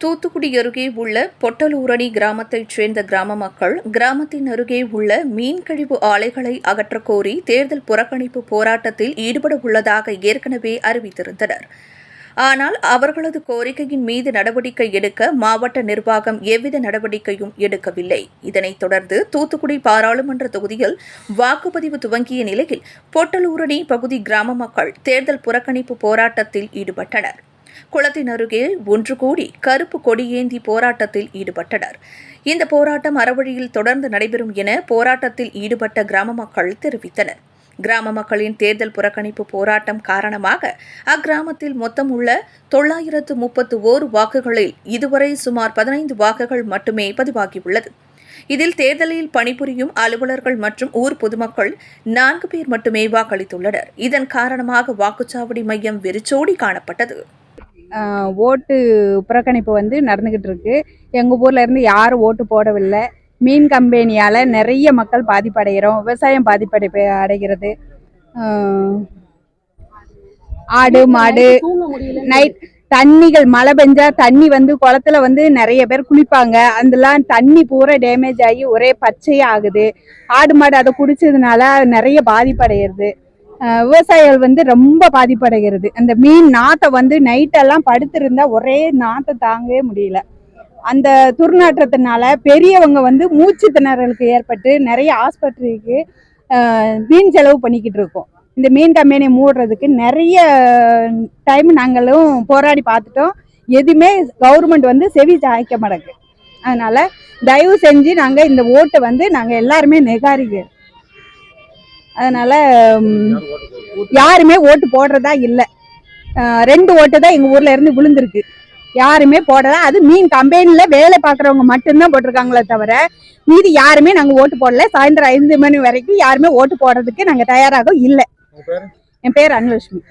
தூத்துக்குடி அருகே உள்ள பொட்டலூரணி கிராமத்தைச் சேர்ந்த கிராம மக்கள் கிராமத்தின் அருகே உள்ள மீன் கழிவு ஆலைகளை அகற்றக் கோரி தேர்தல் புறக்கணிப்பு போராட்டத்தில் ஈடுபட உள்ளதாக ஏற்கனவே அறிவித்திருந்தனர். ஆனால் அவர்களது கோரிக்கையின் மீது நடவடிக்கை எடுக்க மாவட்ட நிர்வாகம் எவ்வித நடவடிக்கையும் எடுக்கவில்லை. இதனைத் தொடர்ந்து தூத்துக்குடி பாராளுமன்ற தொகுதியில் வாக்குப்பதிவு துவங்கிய நிலையில் பொட்டலூரணி பகுதி கிராம மக்கள் தேர்தல் புறக்கணிப்பு போராட்டத்தில் ஈடுபட்டனர். குளத்தின் அருகே ஒன்று கூடி கருப்பு கொடியேந்தி போராட்டத்தில் ஈடுபட்டனர். இந்த போராட்டம் அறவழியில் தொடர்ந்து நடைபெறும் என போராட்டத்தில் ஈடுபட்ட கிராம மக்கள் தெரிவித்தனர். கிராம மக்களின் தேர்தல் புறக்கணிப்பு போராட்டம் காரணமாக அக்கிராமத்தில் மொத்தம் உள்ள தொள்ளாயிரத்து முப்பத்து ஓரு வாக்குகளில் இதுவரை சுமார் பதினைந்து வாக்குகள் மட்டுமே பதிவாகியுள்ளது. இதில் தேர்தலில் பணிபுரியும் அலுவலர்கள் மற்றும் ஊர் பொதுமக்கள் நான்கு பேர் மட்டுமே வாக்களித்துள்ளனர். இதன் காரணமாக வாக்குச்சாவடி மையம் வெறிச்சோடி காணப்பட்டது. ஓட்டு புறக்கணிப்பு வந்து நடந்துக்கிட்டு இருக்கு. எங்கள் ஊர்ல இருந்து யாரும் ஓட்டு போடவில்லை. மீன் கம்பெனியால் நிறைய மக்கள் பாதிப்படைகிறோம். விவசாயம் பாதிப்படை அடைகிறது. ஆஹ் ஆடு மாடு நைட் தண்ணிகள் மழை பெஞ்சா தண்ணி வந்து குளத்துல வந்து நிறைய பேர் குளிப்பாங்க. அதெல்லாம் தண்ணி பூரா டேமேஜ் ஆகி ஒரே பச்சையா ஆகுது. ஆடு மாடு அதை குடிச்சதுனால நிறைய பாதிப்படைகிறது விவசாயிகள் வந்து ரொம்ப பாதிப்படைகிறது. அந்த மீன் நாத்தை வந்து நைட்டெல்லாம் படுத்திருந்தா ஒரே நாத்தை தாங்கவே முடியல. அந்த துர்நாற்றத்தினால பெரியவங்க வந்து மூச்சு திணறலுக்கு ஏற்பட்டு நிறைய ஆஸ்பத்திரிக்கு மீன் செலவு பண்ணிக்கிட்டு இருக்கோம். இந்த மீன் கம்பெனியை மூடுறதுக்கு நிறைய டைம் நாங்களும் போராடி பார்த்துட்டோம். எதுவுமே கவர்மெண்ட் வந்து செவி சாய்க்க மாட்டேங்குது. அதனால் தயவு செஞ்சு நாங்கள் இந்த ஓட்டை வந்து நாங்கள் எல்லாருமே நிகாரிக்கிறோம் அதனால யாருமே ஓட்டு போடுறதா இல்லை. ரெண்டு ஓட்டு தான் எங்கள் ஊர்ல இருந்து விழுந்திருக்கு. யாருமே போடல. அது மீன் கம்பெனில வேலை பார்க்குறவங்க மட்டும்தான் போட்டிருக்காங்களே தவிர மீதி யாருமே நாங்கள் ஓட்டு போடல. சாயந்தரம் ஐந்து மணி வரைக்கும் யாருமே ஓட்டு போடுறதுக்கு நாங்கள் தயாராக இல்லை. என் பேர் அனுலட்சுமி.